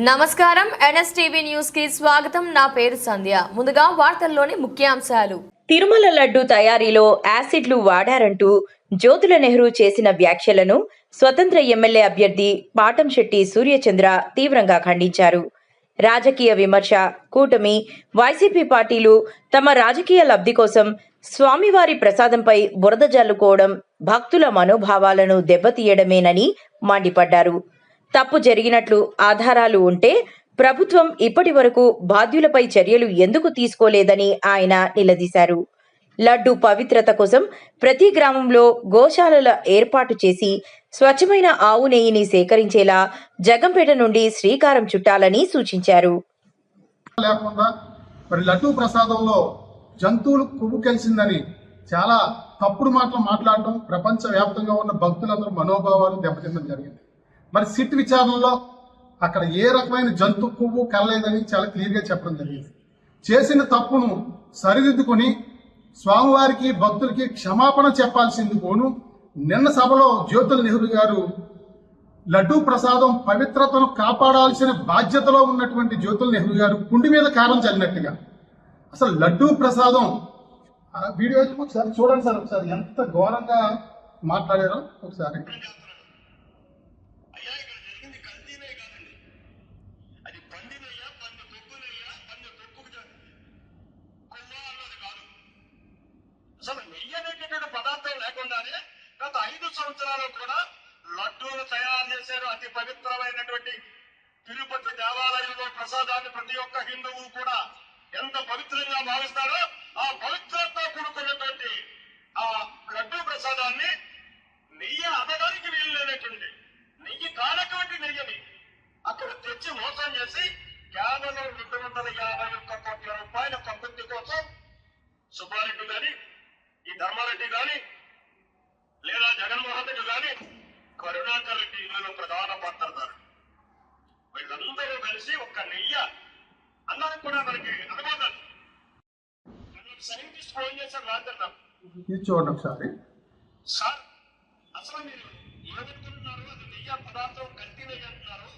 నమస్కారం. ఎన్ఎస్టీవీ న్యూస్కి స్వాగతం. నా పేరు సంధ్య. ముందుగా వార్తల్లోని ముఖ్యాంశాలు. తిరుమల లడ్డు తయారీలో యాసిడ్లు వాడారంటూ జ్యోతుల నెహ్రూ చేసిన వ్యాఖ్యలను స్వతంత్ర ఎమ్మెల్యే అభ్యర్థి పాటంశెట్టి సూర్యచంద్ర తీవ్రంగా ఖండించారు. రాజకీయ విమర్శ కూటమి వైసీపీ పార్టీలు తమ రాజకీయ లబ్ధి కోసం స్వామివారి ప్రసాదంపై బురద జల్లుకోవడం భక్తుల మనోభావాలను దెబ్బతీయడమేనని మండిపడ్డారు. తప్పు జరిగినట్లు ఆధారాలు ఉంటే ప్రభుత్వం ఇప్పటి వరకు బాధ్యులపై చర్యలు ఎందుకు తీసుకోలేదని ఆయన నిలదీశారు. లడ్డు పవిత్రత కోసం ప్రతి గ్రామంలో గోశాలల ఏర్పాటు చేసి స్వచ్ఛమైన ఆవు నెయ్యిని సేకరించేలా జగంపేట నుండి శ్రీకారం చుట్టాలని సూచించారు. లేకుండా మరి లడ్డూ ప్రసాదంలో జంతువులు కొవ్వు కలిసిందని చాలా తప్పుడు మాటలు మాట్లాడటం ప్రపంచ వ్యాప్తంగా ఉన్న భక్తులందరూ మనోభావాలు దెబ్బతిందడం జరిగింది. మరి సిట్ విచారణలో అక్కడ ఏ రకమైన జంతు కొవ్వు కలలేదని చాలా క్లియర్గా చెప్పడం జరిగింది. చేసిన తప్పును సరిదిద్దుకొని స్వామివారికి భక్తులకి క్షమాపణ చెప్పాల్సింది కోను నిన్న సభలో జ్యోతుల నెహ్రూ గారు లడ్డూ ప్రసాదం పవిత్రతను కాపాడాల్సిన బాధ్యతలో ఉన్నటువంటి జ్యోతుల నెహ్రూ గారు కుండి మీద కారం చల్లినట్టుగా. అసలు లడ్డూ ప్రసాదం ఆ వీడియో ఒకసారి చూడండి సార్ ఒకసారి ఎంత ఘోరంగా మాట్లాడారో ఒకసారి అయ్యా ఇక్కడ జరిగింది కల్తీనే కాదండి అది పందినయ్యా పంది తొక్కునయ్యా పంది తొక్కుకు కొవ్వా అన్నది కాదు అసలు నెయ్యి అనేటటువంటి పదార్థం లేకుండానే గత ఐదు సంవత్సరాలు కూడా లడ్డూలు తయారు చేశారు అతి చేసినటువంటి తిరుపతి దేవాలయంలో ప్రసాదాన్ని ప్రతి ఒక్క హిందువు కూడా ఎంత పవిత్రంగా భావిస్తారో ఆ పవిత్రతో కూడుకున్నటువంటి ఆ లడ్డూ ప్రసాదాన్ని నెయ్యి అనడానికి వీలు లేనటువంటి నెయ్యి కానటువంటి నెయ్యిని అక్కడ తెచ్చి మోసం చేసి కేవలం రెండు వందల యాభై ఒక్క కోట్ల రూపాయల కంపెనీ కోసం సుబ్బారెడ్డి గాని ఈ ధర్మారెడ్డి గాని కలిసి ఒక్క నెయ్య అన్నానికి కూడా మనకి అనుమానాలు సైంటిస్ట్ ఫోన్ చేశారు రాత్రి ఇది చూడండి ఒకసారి. సార్ అసలు మీరు ఏమనుకుంటున్నారు అది నెయ్యి పదార్థం కల్తీ నెయ్యి అంటున్నారు.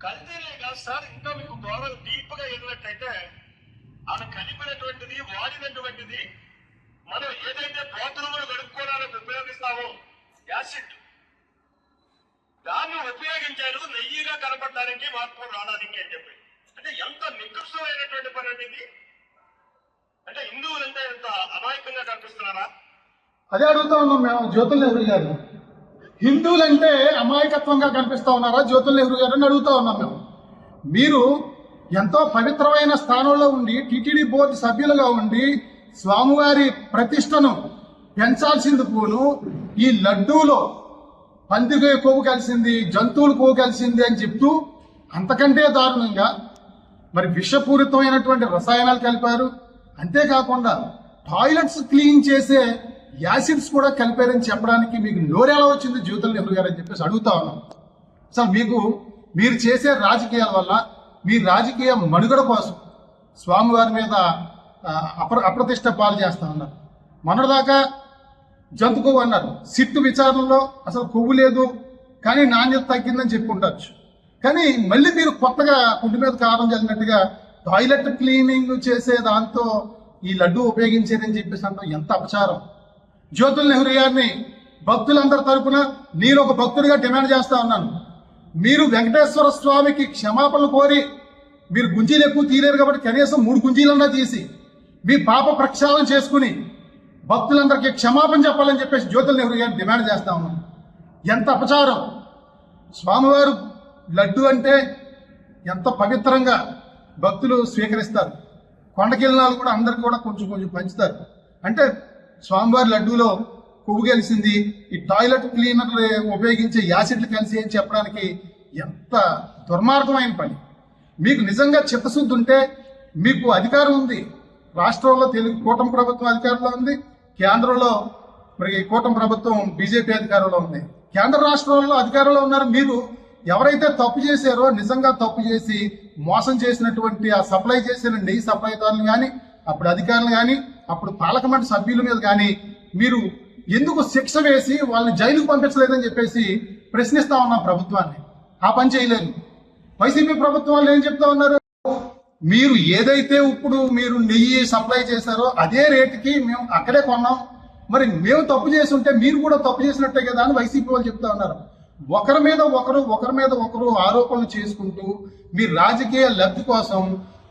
కల్తీనే కాదు సార్ ఇంకా మీకు గోడలు డీప్గా వెళ్ళినట్టయితే ఆమె కలిపినటువంటిది వాడినటువంటిది మనం ఏదైతే బాత్రూములు గడుపుకోవడానికి ఉపయోగిస్తామో యాసిడ్. దాన్ని ఉపయోగించారు నెయ్యిగా కనపడడానికి మార్పు రావడానికి అని చెప్పి. అంటే ఎంత నికృష్టమైనటువంటి పని అండి ఇది? అంటే హిందువులంటే ఎంత అమాయకంగా కనిపిస్తున్నారా? అదే అడుగుతా ఉన్నాం మేము జ్యోతుల నెహ్రూ గారు హిందువులంటే అమాయకత్వంగా కనిపిస్తా ఉన్నారా? జ్యోతుల నెహ్రూ గారు అని అడుగుతా ఉన్నాం మేము. మీరు ఎంతో పవిత్రమైన స్థానంలో ఉండి టిటిడి బోర్డు సభ్యులుగా ఉండి స్వామివారి ప్రతిష్టను పెంచాల్సింది పోను ఈ లడ్డూలో పందికి కొవ్వు కలిసింది జంతువులు కొవ్వు కలిసింది అని చెప్తూ అంతకంటే దారుణంగా మరి విషపూరితమైనటువంటి రసాయనాలు కలిపారు. అంతేకాకుండా టాయిలెట్స్ క్లీన్ చేసే యాసిడ్స్ కూడా కలిపారని చెప్పడానికి మీకు నోరెలా వచ్చింది? జ్యోతుల నెహ్రూ గారు అని చెప్పేసి అడుగుతా ఉన్నాం. అసలు మీకు మీరు చేసే రాజకీయాల వల్ల మీ రాజకీయ మనుగడ కోసం స్వామివారి మీద అప్ర అప్రతిష్ట పాలు చేస్తా ఉన్నారు. మొన్నటిదాకా జంతుకోవన్నారు అన్నారు. సిట్టు విచారణలో అసలు కొవ్వు లేదు కానీ నాణ్యత తగ్గిందని చెప్పుకుంటచ్చు కానీ మళ్ళీ మీరు కొత్తగా కుంటి మీద కారం జరిగినట్టుగా టాయిలెట్ క్లీనింగ్ చేసే దాంతో ఈ లడ్డు ఉపయోగించేదని చెప్పేసి అంటే. ఎంత అపచారం. జ్యోతుల నెహ్రూ గారిని భక్తులందరి తరపున నేను ఒక భక్తుడిగా డిమాండ్ చేస్తా ఉన్నాను. మీరు వెంకటేశ్వర స్వామికి క్షమాపణలు కోరి మీరు గుంజీలు ఎక్కువ తీరారు కాబట్టి కనీసం మూడు గుంజీలన్నా తీసి మీ పాప ప్రక్షాళన చేసుకుని భక్తులందరికీ క్షమాపణ చెప్పాలని చెప్పేసి జ్యోతుల నెహ్రూ గారిని డిమాండ్ చేస్తా ఉన్నాను ఎంత అపచారం. స్వామివారు లడ్డు అంటే ఎంత పవిత్రంగా భక్తులు స్వీకరిస్తారు. కొండకిళ్ళనాలు కూడా అందరికి కూడా కొంచెం కొంచెం పంచుతారు. అంటే స్వామివారి లడ్డూలో కొవ్వు కలిసింది ఈ టాయిలెట్ క్లీనర్ ఉపయోగించే యాసిడ్లు కలిసి అని చెప్పడానికి ఎంత దుర్మార్గమైన పని. మీకు నిజంగా చిత్తశుద్ధి ఉంటే మీకు అధికారం ఉంది. రాష్ట్రంలో తెలుగు కూటమి ప్రభుత్వం అధికారంలో ఉంది. కేంద్రంలో మరి కూటమి ప్రభుత్వం బీజేపీ అధికారంలో ఉంది. కేంద్ర రాష్ట్రాల్లో అధికారంలో ఉన్నారు మీరు. ఎవరైతే తప్పు చేశారో నిజంగా తప్పు చేసి మోసం చేసినటువంటి ఆ సప్లై చేసిన నెయ్యి సప్లైదారులు కానీ అప్పుడు అధికారులు కానీ అప్పుడు పాలక సభ్యుల మీద కానీ మీరు ఎందుకు శిక్ష వేసి వాళ్ళని జైలుకు పంపించలేదని చెప్పేసి ప్రశ్నిస్తా ఉన్నాం ప్రభుత్వాన్ని. ఆ పని చేయలేదు వైసీపీ ప్రభుత్వం వాళ్ళు ఏం చెప్తా ఉన్నారు? మీరు ఏదైతే ఇప్పుడు మీరు నెయ్యి సప్లై చేశారో అదే రేటుకి మేము అక్కడే కొన్నాం. మరి మేము తప్పు చేసి ఉంటే మీరు కూడా తప్పు చేసినట్టే కదా అని వైసీపీ వాళ్ళు చెప్తా ఉన్నారు. ఒకరి మీద ఒకరు ఒకరి మీద ఒకరు ఆరోపణలు చేసుకుంటూ మీ రాజకీయ లబ్ధి కోసం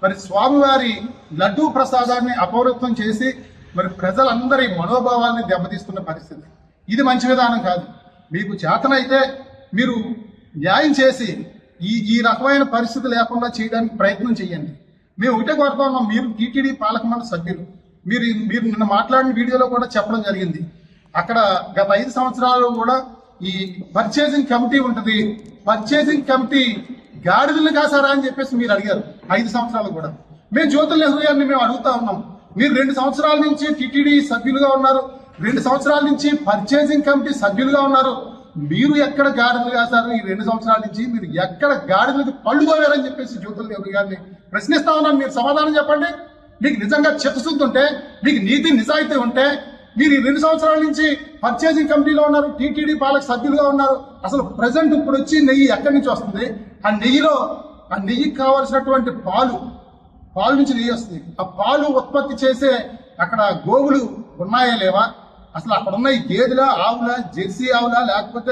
మరి స్వామివారి లడ్డూ ప్రసాదాన్ని అపౌరత్వం చేసి మరి ప్రజలందరి మనోభావాల్ని దెబ్బతీస్తున్న పరిస్థితి. ఇది మంచి విధానం కాదు. మీకు చేతనైతే మీరు న్యాయం చేసి ఈ ఈ రకమైన పరిస్థితి లేకుండా చేయడానికి ప్రయత్నం చేయండి. మేము ఒకటే కోరుతా ఉన్నాం మీరు టీటీడీ పాలక మండలి సభ్యులు. మీరు మీరు నిన్న మాట్లాడిన వీడియోలో కూడా చెప్పడం జరిగింది. అక్కడ గత ఐదు సంవత్సరాలు కూడా ఈ పర్చేసింగ్ కమిటీ ఉంటుంది. పర్చేసింగ్ కమిటీ గాడిదలు కాసారా అని చెప్పేసి మీరు అడిగారు ఐదు సంవత్సరాలు కూడా. మేము జ్యోతుల నెహ్రూ గారిని మేము అడుగుతా ఉన్నాం. మీరు రెండు సంవత్సరాల నుంచి టీటీడీ సభ్యులుగా ఉన్నారు రెండు సంవత్సరాల నుంచి పర్చేసింగ్ కమిటీ సభ్యులుగా ఉన్నారు. మీరు ఎక్కడ గాడిదలు వేశారు ఈ రెండు సంవత్సరాల నుంచి మీరు ఎక్కడ గాడిదలకు పళ్ళు పోయారని చెప్పేసి జ్యోతుల నెహ్రూ గారిని ప్రశ్నిస్తా ఉన్నాను. మీరు సమాధానం చెప్పండి. మీకు నిజంగా చిత్తశుద్ధి ఉంటే మీకు నీతి నిజాయితీ ఉంటే మీరు ఈ రెండు సంవత్సరాల నుంచి పర్చేసింగ్ కమిటీలో ఉన్నారు టీటీడీ పాలక సభ్యులుగా ఉన్నారు. అసలు ప్రజెంట్ ఇప్పుడు వచ్చి నెయ్యి ఎక్కడి నుంచి వస్తుంది? ఆ నెయ్యిలో ఆ నెయ్యికి కావాల్సినటువంటి పాలు పాలు నుంచి నెయ్యి వస్తుంది. ఆ పాలు ఉత్పత్తి చేసే అక్కడ గోవులు ఉన్నాయా లేవా? అసలు అక్కడ ఉన్న ఈ గేదెల ఆవుల జెర్సీ ఆవుల లేకపోతే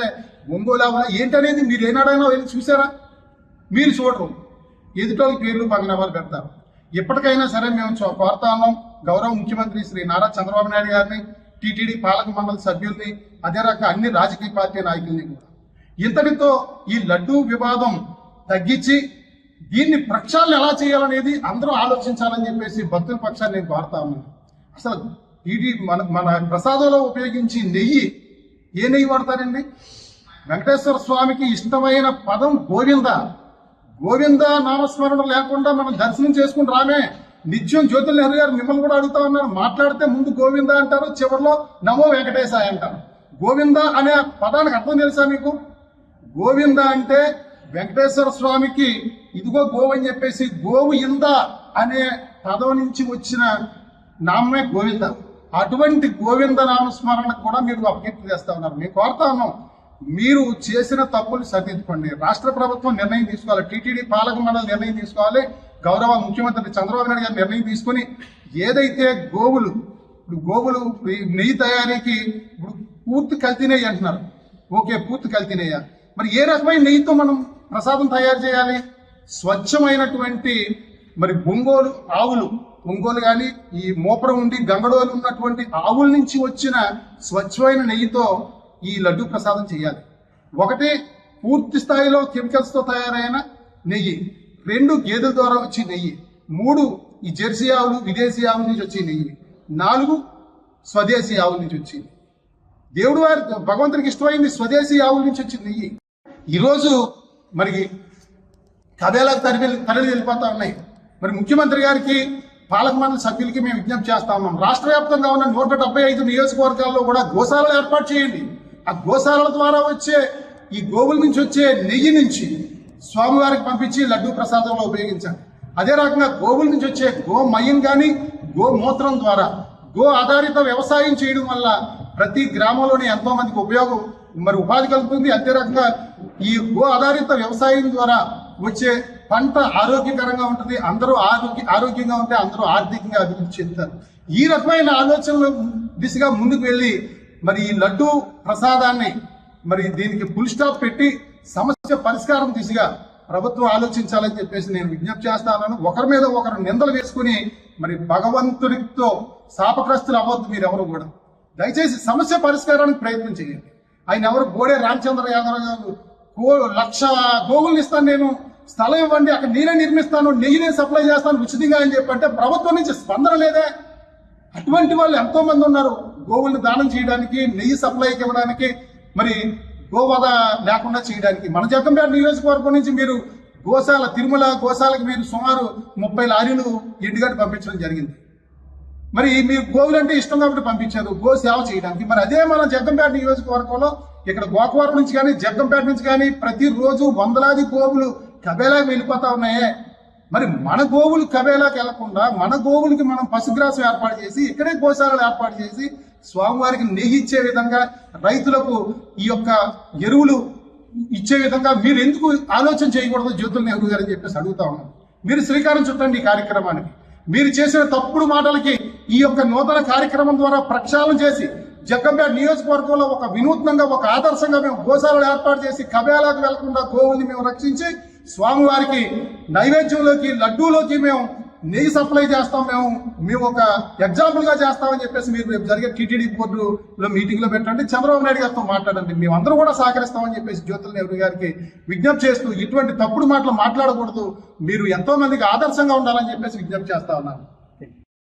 ఒంగోలు ఆవుల ఏంటనేది మీరు ఏనాడైనా వెళ్ళి చూసారా? మీరు చూడరు. ఎదుటోళ్ళ పేర్లు పంగనామాలు పెడతారు. ఇప్పటికైనా సరే మేము చో- కోరుతా ఉన్నాం. గౌరవ ముఖ్యమంత్రి శ్రీ నారా చంద్రబాబు నాయుడు గారిని టీటీడీ పాలక మండలి సభ్యుల్ని అదే రక అన్ని రాజకీయ పార్టీ నాయకుల్ని కూడా. ఇంతటితో ఈ లడ్డూ వివాదం తగ్గించి దీన్ని ప్రక్షాళన ఎలా చేయాలనేది అందరూ ఆలోచించాలని చెప్పేసి భక్తుల పక్షాన్ని నేను కోరుతా ఉన్నాను. అసలు ఇది మన మన ప్రసాదంలో ఉపయోగించి నెయ్యి ఏ నెయ్యి వాడతారండి? వెంకటేశ్వర స్వామికి ఇష్టమైన పదం గోవింద. గోవింద నామస్మరణ లేకుండా మనం దర్శనం చేసుకుని రామే. నిత్యం జ్యోతుల నెహ్రూ గారు మిమ్మల్ని కూడా అడుగుతా ఉన్నారు. మాట్లాడితే ముందు గోవింద అంటారు చివరిలో నమో వెంకటేశాయ అంటారు. గోవింద అనే పదానికి అర్థం తెలుసా మీకు? గోవింద అంటే వెంకటేశ్వర స్వామికి ఇదిగో గోవు అని చెప్పేసి గోవు ఇంద అనే పదం నుంచి వచ్చిన నామే గోవింద. అటువంటి గోవింద నామస్మరణకు కూడా మీరు అపకీర్తి చేస్తా ఉన్నారు. మీకు కోరుతా ఉన్నాం మీరు చేసిన తప్పులు సరిదిద్దుకోండి. రాష్ట్ర ప్రభుత్వం నిర్ణయం తీసుకోవాలి. టీటీడీ పాలక మండలి నిర్ణయం తీసుకోవాలి. గౌరవ ముఖ్యమంత్రి చంద్రబాబు నాయుడు గారు నిర్ణయం తీసుకుని ఏదైతే గోవులు ఇప్పుడు గోవులు నెయ్యి తయారీకి ఇప్పుడు పూర్తి కల్తీనేయి అంటున్నారు. ఓకే పూర్తి కల్తీనయ్యా మరి ఏ రకమైన నెయ్యితో మనం ప్రసాదం తయారు చేయాలి? స్వచ్ఛమైనటువంటి మరి బొంగోలు ఆవులు ఒంగోలు కానీ ఈ మోపురం ఉండి గంగడోలు ఉన్నటువంటి ఆవుల నుంచి వచ్చిన స్వచ్ఛమైన నెయ్యితో ఈ లడ్డు ప్రసాదం చేయాలి. ఒకటి పూర్తి స్థాయిలో కెమికల్స్తో తయారైన నెయ్యి రెండు గేదెల ద్వారా వచ్చే నెయ్యి మూడు ఈ జెర్సీ ఆవులు విదేశీ ఆవుల నుంచి వచ్చే నెయ్యి నాలుగు స్వదేశీ ఆవుల నుంచి వచ్చింది దేవుడు వారి భగవంతునికి ఇష్టమైంది స్వదేశీ ఆవుల నుంచి వచ్చింది నెయ్యి. ఈరోజు మరి కబేలకు తరలి తరలి వెళ్ళిపోతా ఉన్నాయి. మరి ముఖ్యమంత్రి గారికి పాలక మండలి సభ్యులకి మేము విజ్ఞప్తి చేస్తా ఉన్నాం. రాష్ట్ర వ్యాప్తంగా ఉన్న నూట డెబ్బై ఐదు నియోజకవర్గాల్లో కూడా గోశాలలు ఏర్పాటు చేయండి. ఆ గోశాలల ద్వారా వచ్చే ఈ గోవుల నుంచి వచ్చే నెయ్యి నుంచి స్వామివారికి పంపించి లడ్డూ ప్రసాదంలో ఉపయోగించండి అదే రకంగా గోవుల నుంచి వచ్చే గోమయం కానీ గోమూత్రం ద్వారా గో ఆధారిత వ్యవసాయం చేయడం వల్ల ప్రతి గ్రామంలోని ఎంతో మందికి ఉపయోగం మరి ఉపాధి కలుగుతుంది. అంతే రకంగా ఈ గో ఆధారిత వ్యవసాయం ద్వారా వచ్చే పంట ఆరోగ్యకరంగా ఉంటుంది అందరూ ఆరోగ్య ఆరోగ్యంగా ఉంటే అందరూ ఆర్థికంగా అభివృద్ధి చెందుతారు. ఈ రకమైన ఆలోచనలు దిశగా ముందుకు వెళ్ళి మరి ఈ లడ్డు ప్రసాదాన్ని మరి దీనికి ఫుల్ స్టాప్ పెట్టి సమస్య పరిష్కారం దిశగా ప్రభుత్వం ఆలోచించాలని చెప్పేసి నేను విజ్ఞప్తి చేస్తాను ఒకరి మీద ఒకరు నిందలు వేసుకుని మరి భగవంతుడితో శాపగ్రస్తులు అవ్వద్దు మీరు ఎవరు కూడా. దయచేసి సమస్య పరిష్కారానికి ప్రయత్నం చేయండి. ఆయన ఎవరు గోడే రామచంద్ర యాదవ్ గారు లక్ష గోగుల్ని ఇస్తాను నేను. స్థలం ఇవ్వండి అక్కడ నేనే నిర్మిస్తాను నెయ్యినే సప్లై చేస్తాను ఉచితంగా అని చెప్పంటే ప్రభుత్వం నుంచి స్పందన లేదే. అటువంటి వాళ్ళు ఎంతో మంది ఉన్నారు. గోవుల్ని దానం చేయడానికి నెయ్యి సప్లైకి ఇవ్వడానికి మరి గోవధ లేకుండా చేయడానికి. మన జగంపేట నియోజకవర్గం నుంచి మీరు గోశాల తిరుమల గోశాలకు మీరు సుమారు ముప్పై లారీలు ఎండుగడ్డ పంపించడం జరిగింది. మరి మీరు గోవులు అంటే ఇష్టం కాబట్టి పంపించారు. గో సేవ చేయడానికి. మరి అదే మన జగ్గంపేట నియోజకవర్గంలో ఇక్కడ గోకవరం నుంచి కానీ జగ్గంపేట నుంచి కానీ ప్రతిరోజు వందలాది గోవులు కబేలాకి వెళ్ళిపోతా ఉన్నాయే. మరి మన గోవులు కబేలాకి వెళ్ళకుండా మన గోవులకి మనం పశుగ్రాసం ఏర్పాటు చేసి ఇక్కడే గోశాలలు ఏర్పాటు చేసి స్వామివారికి నెయ్యి ఇచ్చే విధంగా రైతులకు ఈ యొక్క ఎరువులు ఇచ్చే విధంగా మీరు ఎందుకు ఆలోచన చేయకూడదు? జ్యోతుల నెహ్రూ గారు అని చెప్పేసి అడుగుతా ఉన్నాను. మీరు శ్రీకారం చుట్టండి ఈ కార్యక్రమానికి. మీరు చేసిన తప్పుడు మాటలకి ఈ యొక్క నూతన కార్యక్రమం ద్వారా ప్రక్షాళన చేసి జగ్గంపేట నియోజకవర్గంలో ఒక వినూత్నంగా ఒక ఆదర్శంగా మేము గోశాలను ఏర్పాటు చేసి కబేలాకు వెళ్ళకుండా గోవుల్ని మేము రక్షించి స్వామివారికి నైవేద్యంలోకి లడ్డూలోకి మేము నెయ్యి సప్లై చేస్తాం. మేము మేము ఒక ఎగ్జాంపుల్గా చేస్తామని చెప్పేసి మీరు రేపు జరిగే టీటీడీ బోర్డులో మీటింగ్లో పెట్టండి. చంద్రబాబు నాయుడు గారితో మాట్లాడండి. మేము అందరూ కూడా సహకరిస్తామని చెప్పేసి జ్యోతుల నెహ్రూ గారికి విజ్ఞప్తి చేస్తూ ఇటువంటి తప్పుడు మాటలు మాట్లాడకూడదు. మీరు ఎంతోమందికి ఆదర్శంగా ఉండాలని చెప్పేసి విజ్ఞప్తి చేస్తా ఉన్నాను.